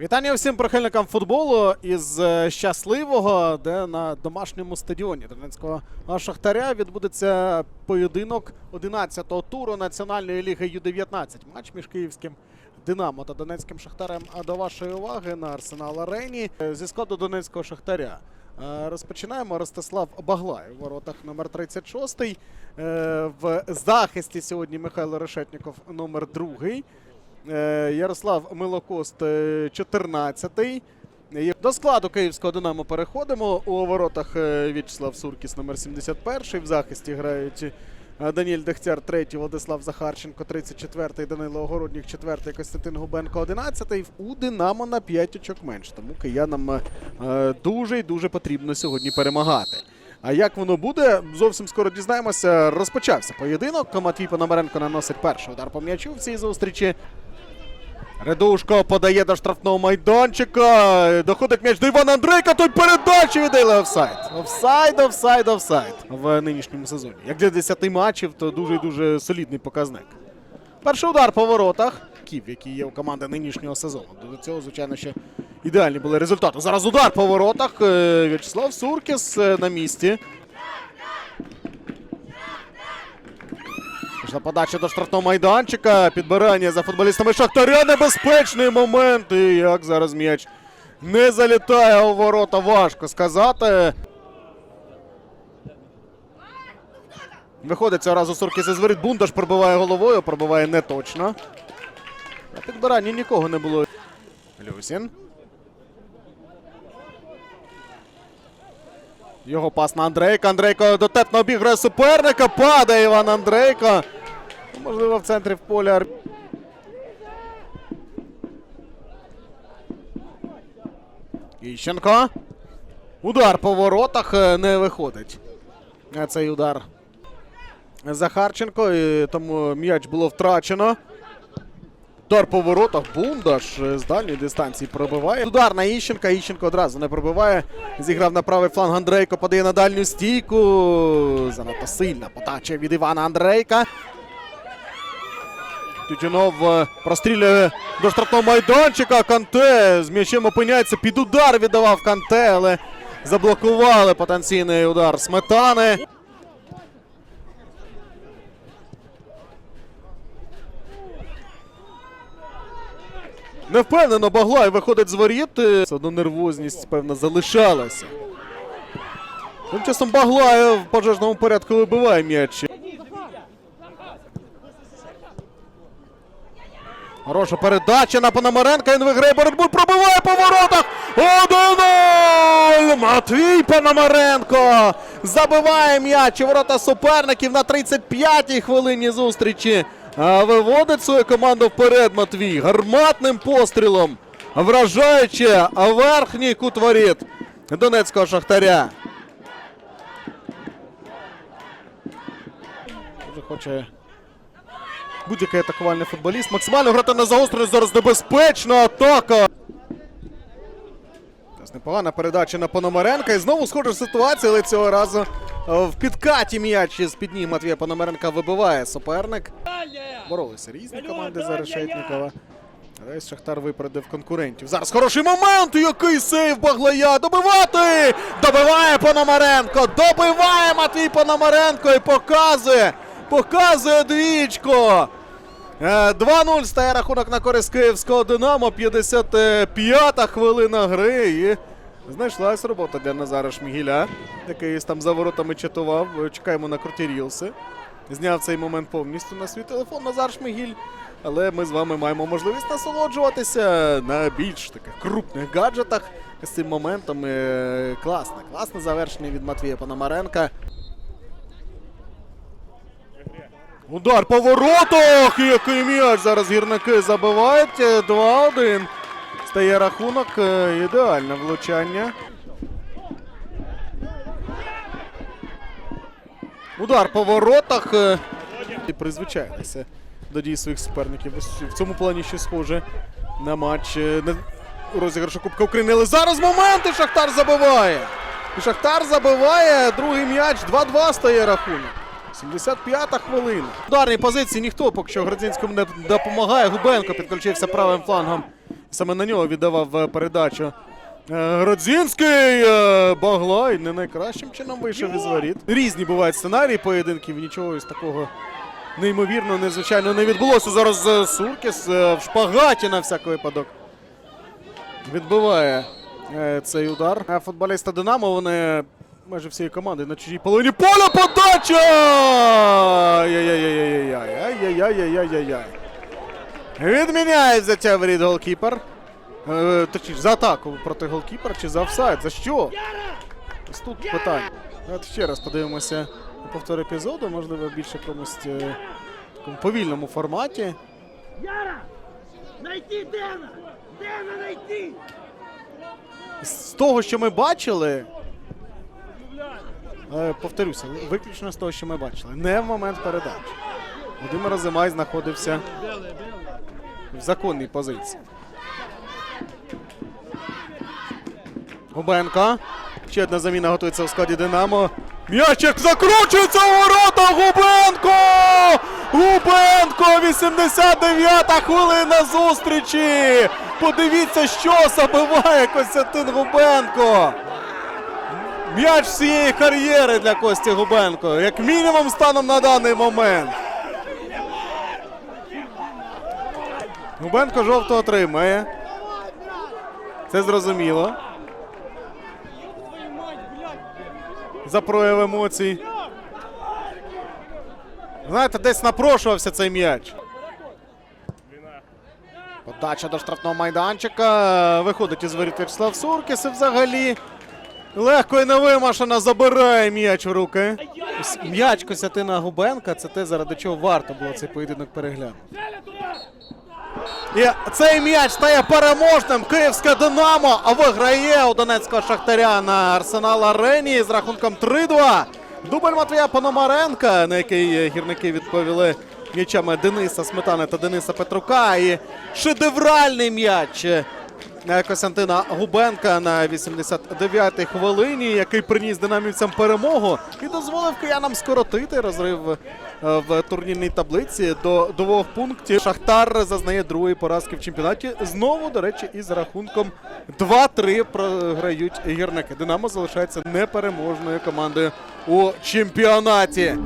Вітання всім прихильникам футболу із е, щасливого, де на домашньому стадіоні Донецького Шахтаря відбудеться поєдинок 11-го туру Національної ліги Ю-19. Матч між київським Динамо та Донецьким Шахтарем. А до вашої уваги на Арсенал Арені е, зі складу Донецького Шахтаря. Е, Розпочинаємо Ростислав Баглай у воротах номер 36. Е, В захисті сьогодні Михайло Решетніков номер 2. Е, Ярослав Милокост, е, 14-й. До складу київського Динамо переходимо. У воротах В'ячеслав Суркіс, номер 71-й. В захисті грають Даніель Дехтяр, 3-й, Владислав Захарченко, 34-й, Данило Огороднік, 4-й, Костянтин Губенко, 11-й. У Динамо на 5 очок менше. Тому киянам е, е, дуже і дуже потрібно сьогодні перемагати. А як воно буде, зовсім скоро дізнаємося. Розпочався поєдинок. Матвій Пономаренко наносить перший удар по м'ячу в цій зустрічі. Редушко подає до штрафного майданчика. Доходить м'яч до Івана Андрейка. Той передачі віддали офсайд. Офсайд, офсайд, офсайд в нинішньому сезоні. Як для 10 матчів, то дуже дуже солідний показник. Перший удар по воротах. Ків, який є у команди нинішнього сезону. До цього, звичайно, ще ідеальні були результати. Зараз удар по воротах. Е, В'ячеслав Суркіс е, на місці. Пішла подача до штрафного майданчика. Підбирання за футболістами Шахтаря. Небезпечний момент. І як зараз м'яч не залітає у ворота, важко сказати. Виходить цього разу Суркіс із воріт. Бундаш пробиває головою, пробиває не точно. На підбиранні нікого не було. Люсін. Його пас на Андрейка. Андрейко дотепно обіграє суперника. Падає Іван Андрейко. Можливо, в центрі в поля. Іщенко. Удар по воротах е, не виходить. Е, Цей удар Захарченко. І тому м'яч було втрачено. Удар по воротах. Бундаш е, з дальньої дистанції пробиває. Удар на Іщенка. Іщенко одразу не пробиває. Зіграв на правий фланг Андрейко. Подає на дальню стійку. Занадто сильна подача від Івана Андрейка. Тютюнов е, прострілює до штрафного майданчика. Канте з м'ячем опиняється. Під удар віддавав Канте, але заблокували потенційний удар сметани. Невпевнено Баглай виходить з воріт. Е, Все одно нервозність, певно, залишалася. Тим часом Баглай в пожежному порядку вибиває м'яч. Хороша передача на Пономаренка. Він виграє боротьбу. Пробиває по воротах. 1-0! Матвій Пономаренко забиває м'яч ворота суперників на 35-й хвилині зустрічі. Виводить свою команду вперед Матвій. Гарматним пострілом. Вражаючи верхній кут воріт Донецького шахтаря. Дуже хоче будь-який атакувальний футболіст. Максимально грати на загострення. Зараз небезпечна атака. Непогана передача на Пономаренка. І знову схожа ситуація, але цього разу е, в підкаті м'яч з під ніг Матвія Пономаренка вибиває суперник. Боролися різні команди за Решетнікова. Десь Шахтар випередив конкурентів. Зараз хороший момент! Який сейв Баглая! Добивати! Добиває Пономаренко! Добиває Матвій Пономаренко і показує! Показує двічко! Е, 2-0 стає рахунок на користь київського Динамо. 55-та хвилина гри. І знайшлась робота для Назара Шмігіля, який там за воротами чатував. Чекаємо на круті рілси. Зняв цей момент повністю на свій телефон Назар Шмигіль. Але ми з вами маємо можливість насолоджуватися на більш таких крупних гаджетах з цим моментом. Е, Класне, класне завершення від Матвія Пономаренка. Удар по воротах! Який м'яч! Зараз гірники забивають. Е, 2-1. Стає рахунок. Е, Ідеальне влучання. Удар по воротах. е, І призвичайлися до дій своїх суперників. В цьому плані ще схоже на матч е, на розіграшу Кубка України. Але зараз момент і Шахтар забиває. І Шахтар забиває другий м'яч. 2-2 стає рахунок. 75-та хвилина. Ударній позиції ніхто поки що Градзінському не допомагає. Губенко підключився правим флангом. Саме на нього віддавав е, передачу. Е, Градзінський е, Баглай не найкращим чином вийшов із воріт. Різні бувають сценарії поєдинків. Нічого із такого неймовірно, незвичайно не відбулося. Зараз Суркіс в шпагаті на всяк випадок. Відбиває цей удар. А футболісти Динамо вони майже всією командою на чужій половині поля подача! Ай-яй-яй-яй-яй, ай-яй-яй-яй-яй-яй. Відміняє взяття воріт голкіпер. Е, точніше, за атаку проти голкіпера чи за офсайд? За що? Ось тут питання. Давайте ще раз подивимося на повтор епізоду, можливо, більше комусь е, в такому повільному форматі. Яра! Найти Дена! Дена найти! З того, що ми бачили. Е, Повторюся, виключно з того, що ми бачили. Не в момент передачі. Володимир Зимай знаходився в законній позиції. Губенко. Ще одна заміна готується у складі Динамо. М'ячик закручується у ворота! Губенко! Губенко! 89-та хвилина зустрічі! Подивіться, що забиває Костянтин Губенко! М'яч всієї кар'єри для Кості Губенко. Як мінімум станом на даний момент. Губенко жовто отримає. Це зрозуміло. За прояв емоцій. Знаєте, десь напрошувався цей м'яч. Подача до штрафного майданчика. Виходить із воріт Вячеслав Суркіс і взагалі легко і невимашено забирає м'яч в руки. М'яч Костянтина Губенка це те, заради чого варто було цей поєдинок переглянути. І цей м'яч стає переможним. Київське Динамо виграє у Донецького Шахтаря на Арсенал Арені з рахунком 3-2. Дубль Матвія Пономаренка, на який гірники відповіли м'ячами Дениса Сметани та Дениса Петрука. І шедевральний м'яч Костянтина Губенка на 89-й хвилині, який приніс динамівцям перемогу і дозволив киянам скоротити розрив е, в турнірній таблиці до двох пунктів. Шахтар зазнає другої поразки в чемпіонаті. Знову, до речі, із рахунком 2-3 програють гірники. Динамо залишається непереможною командою у чемпіонаті.